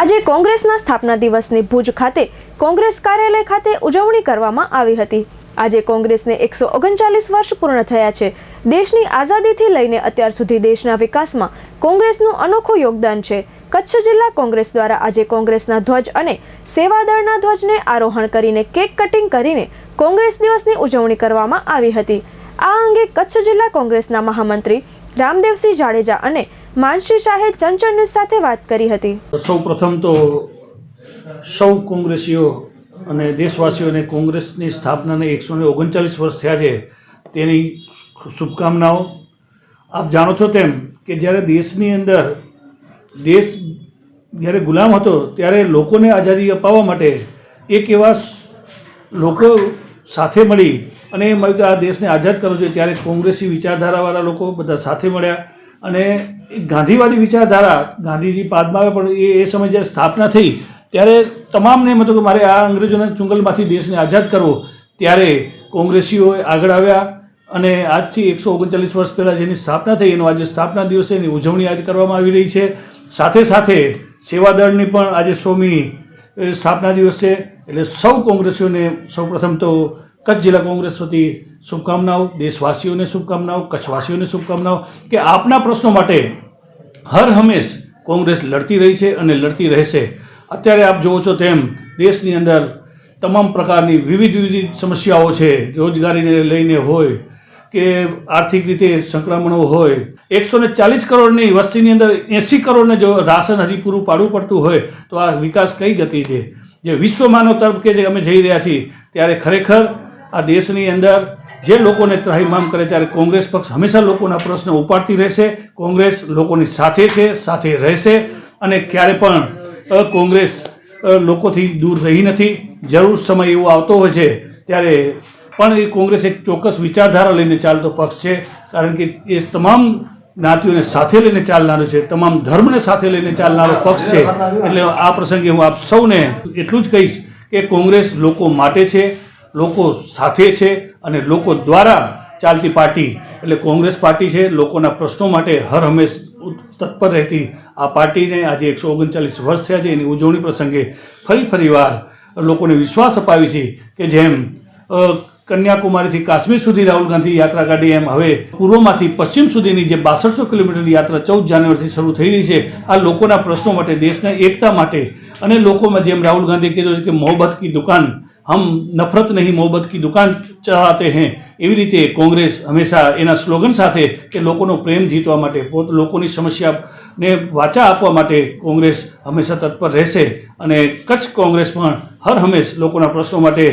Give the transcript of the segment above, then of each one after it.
આજે કોંગ્રેસના સ્થાપના દિવસની ભુજ ખાતે કોંગ્રેસ કાર્યાલય ખાતે ઉજવણી કરવામાં આવી હતી. આજે કોંગ્રેસને એકસો ઓગણચાલીસ વર્ષ પૂર્ણ થયા છે. દેશની આઝાદીથી લઈને અત્યાર સુધી દેશના વિકાસમાં કોંગ્રેસનું અનોખું યોગદાન છે. કચ્છ જિલ્લા કોંગ્રેસ દ્વારા આજે કોંગ્રેસના ધ્વજ અને સેવાદળના ધ્વજને આરોહણ કરીને કેક કટિંગ કરીને કોંગ્રેસ દિવસની ઉજવણી કરવામાં આવી હતી. આ અંગે કચ્છ જિલ્લા કોંગ્રેસના મહામંત્રી રામદેવસિંહ જાડેજા અને માનસી શાહે ચંચળ ન્યૂઝ સાથે વાત કરી હતી. સૌ પ્રથમ તો સૌ કોંગ્રેસીઓ અને દેશવાસીઓને કોંગ્રેસની સ્થાપનાને એકસો ને ઓગણચાલીસ વર્ષ થયા છે તેની શુભકામનાઓ. આપ જાણો છો તેમ કે જ્યારે દેશની અંદર દેશ જ્યારે ગુલામ હતો ત્યારે લોકોને આઝાદી અપાવવા માટે એક એવા લોકો સાથે મળી અને એમ આવ્યું કે આ દેશને આઝાદ કરવો જોઈએ. ત્યારે કોંગ્રેસી વિચારધારાવાળા લોકો બધા સાથે મળ્યા અને ગાંધીવાદી વિચારધારા ગાંધીજી પાદમાં પણ એ એ સમયે જ્યારે સ્થાપના થઈ, ત્યારે તમામને એમ હતું કે મારે આ અંગ્રેજોના ચુંગલમાંથી દેશને આઝાદ કરવો. ત્યારે કોંગ્રેસીઓ આગળ આવ્યા અને આજથી એકસો ઓગણચાલીસ વર્ષ પહેલાં જેની સ્થાપના થઈ, એનો આજે સ્થાપના દિવસે એની ઉજવણી આજે કરવામાં આવી રહી છે. સાથે સાથે સેવાદળની પણ આજે સોમી સ્થાપના દિવસ છે. એટલે સૌ કોંગ્રેસીઓને સૌપ્રથમ તો કચ્છ જિલ્લા કોંગ્રેસ વતી શુભકામનાઓ, દેશવાસીઓને શુભકામનાઓ, કચ્છવાસીઓને શુભકામનાઓ કે આપના પ્રશ્નો માટે હર હંમેશ કોંગ્રેસ લડતી રહી છે અને લડતી રહેશે. અત્યારે આપ જુઓ છો તેમ દેશની અંદર તમામ પ્રકારની વિવિધ વિવિધ સમસ્યાઓ છે, રોજગારીને લઈને હોય કે આર્થિક રીતે સંક્રમણો હોય. એકસો ને ચાલીસ કરોડની વસ્તીની અંદર એંસી કરોડને જો રાશન હજી પૂરું પાડવું પડતું હોય તો આ વિકાસ કઈ ગતિ છે જે વિશ્વમાનવ કે જે અમે જઈ રહ્યા છીએ, ત્યારે ખરેખર આ દેશની અંદર જે લોકોને ત્રાહિમામ કરે ત્યારે કોંગ્રેસ પક્ષ હંમેશા લોકોના પ્રશ્નો ઉપાડતી રહેશે, કોંગ્રેસ લોકોની સાથે છે, સાથે રહેશે, અને ક્યારે પણ કોંગ્રેસ લોકોથી દૂર રહી નથી, જરૂર સમય એવો આવતો હોય છે, ત્યારે પણ એ કોંગ્રેસ એક ચોક્કસ વિચારધારા લઈને ચાલતો પક્ષ છે, કારણ કે એ તમામ જ્ઞાતિઓને સાથે લઈને ચાલનારો છે, તમામ ધર્મને સાથે લઈને ચાલનારો પક્ષ છે. એટલે આ પ્રસંગે હું આપ સૌને એટલું જ કહીશ કે કોંગ્રેસ લોકો માટે છે, લોકો સાથે છે અને લોકો દ્વારા ચાલતી પાર્ટી, એટલે કોંગ્રેસ પાર્ટી છે, લોકોના પ્રશ્નો માટે હર હંમેશ તત્પર રહેતી આ પાર્ટીને આજે એકસો ઓગણચાલીસ વર્ષ થયા છે, એની ઉજવણી પ્રસંગે ફરી ફરીવાર લોકોને વિશ્વાસ અપાવી છે કે જેમ કન્યાકુમારીથી કાશ્મીર સુધી રાહુલ ગાંધી યાત્રા કાઢી. એમ હવે પૂર્વમાંથી પશ્ચિમ સુધીની જે બાસઠસો કિલોમીટરની યાત્રા ચૌદ જાન્યુઆરીથી શરૂ થઈ રહી છે, આ લોકોના પ્રશ્નો માટે, દેશના એકતા માટે અને લોકોમાં જેમ રાહુલ ગાંધીએ કીધું છે કે મોહબ્બત કી દુકાન, હમ નફરત નહીં, મોહબ્બત કી દુકાન ચલાતે હૈ. એવી રીતે કોંગ્રેસ હંમેશા એના સ્લોગન સાથે કે લોકોનો પ્રેમ જીતવા માટે, પોત, લોકોની સમસ્યાને વાચા આપવા માટે કોંગ્રેસ હંમેશા તત્પર રહેશે અને કચ્છ કોંગ્રેસ પણ હર હંમેશ લોકોના પ્રશ્નો માટે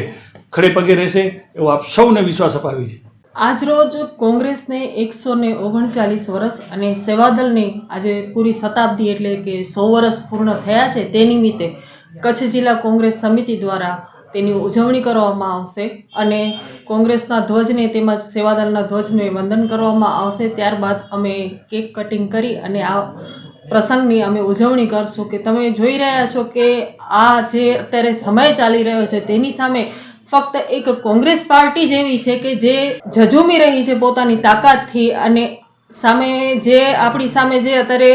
ખડે પગે રહેશે એવો આપ સૌને વિશ્વાસ અપાવી છે આજરોજ કોંગ્રેસને એકસો ને ઓગણચાલીસ વર્ષ અને સેવાદળને આજે પૂરી શતાબ્દી એટલે કે સો વર્ષ પૂર્ણ થયા છે તે નિમિત્તે કચ્છ જિલ્લા કોંગ્રેસ સમિતિ દ્વારા તેની ઉજવણી કરવામાં આવશે અને કોંગ્રેસના ધ્વજને તેમજ સેવાદળના ધ્વજને વંદન કરવામાં આવશે. ત્યારબાદ અમે કેક કટિંગ કરી અને આ પ્રસંગની અમે ઉજવણી કરશું કે તમે જોઈ રહ્યા છો કે આ જે અત્યારે સમય ચાલી રહ્યો છે તેની સામે ફક્ત એક કોંગ્રેસ પાર્ટી જ એવી છે કે જે ઝઝૂમી રહી છે પોતાની તાકાતથી અને સામે જે, આપણી સામે જે અત્યારે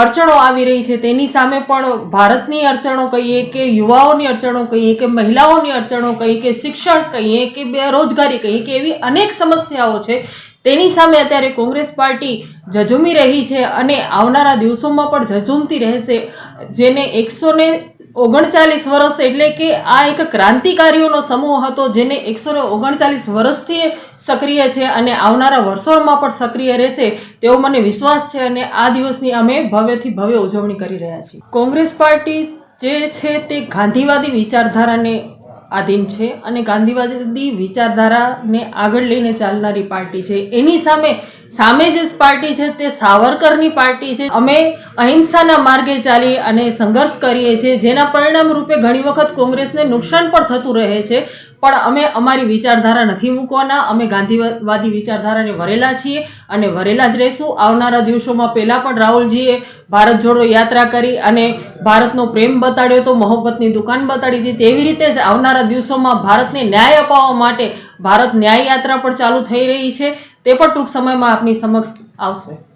અડચણો આવી રહી છે તેની સામે પણ ભારતની અડચણો કહીએ કે યુવાઓની અડચણો કહીએ કે મહિલાઓની અડચણો કહીએ કે શિક્ષણ કહીએ કે બેરોજગારી કહીએ કે એવી અનેક સમસ્યાઓ છે, તેની સામે અત્યારે કોંગ્રેસ પાર્ટી ઝઝૂમી રહી છે અને આવનારા દિવસોમાં પણ ઝઝૂમતી રહેશે, જેને એકસો ને ઓગણચાલીસ વર્ષ એટલે કે આ એક ક્રાંતિકારીઓનો સમૂહ હતો જેને એકસો ઓગણચાલીસ વર્ષથી સક્રિય છે અને આવનારા વર્ષોમાં પણ સક્રિય રહેશે તેવો મને વિશ્વાસ છે અને આ દિવસની અમે ભવ્યથી ભવ્ય ઉજવણી કરી રહ્યા છીએ. કોંગ્રેસ પાર્ટી જે છે તે ગાંધીવાદી વિચારધારાને આધીન છે અને ગાંધીવાદી વિચારધારાને આગળ લઈને ચાલનારી પાર્ટી છે. એની સામે સામે જે પાર્ટી છે તે સાવરકરની પાર્ટી છે. અમે અહિંસાના માર્ગે ચાલી અને સંઘર્ષ કરીએ છીએ, જેના પરિણામ રૂપે ઘણી વખત કોંગ્રેસને નુકસાન પણ થતું રહે છે. પણ અમે અમારી વિચારધારા નથી મૂકવાના. અમે ગાંધીવાદી વિચારધારાને વરેલા છીએ અને વરેલા જ રહીશું. આવનારા દિવસોમાં પહેલાં પણ રાહુલજીએ ભારત જોડો યાત્રા કરી અને ભારતનો પ્રેમ બતાડ્યો તો મોહબ્બતની દુકાન બતાડી હતી. તેવી રીતે જ આવનારા દિવસોમાં ભારતને ન્યાય અપાવવા માટે ભારત ન્યાય યાત્રા પણ ચાલુ થઈ રહી છે. તે પણ ટૂંક સમયમાં આપની સમક્ષ આવશે.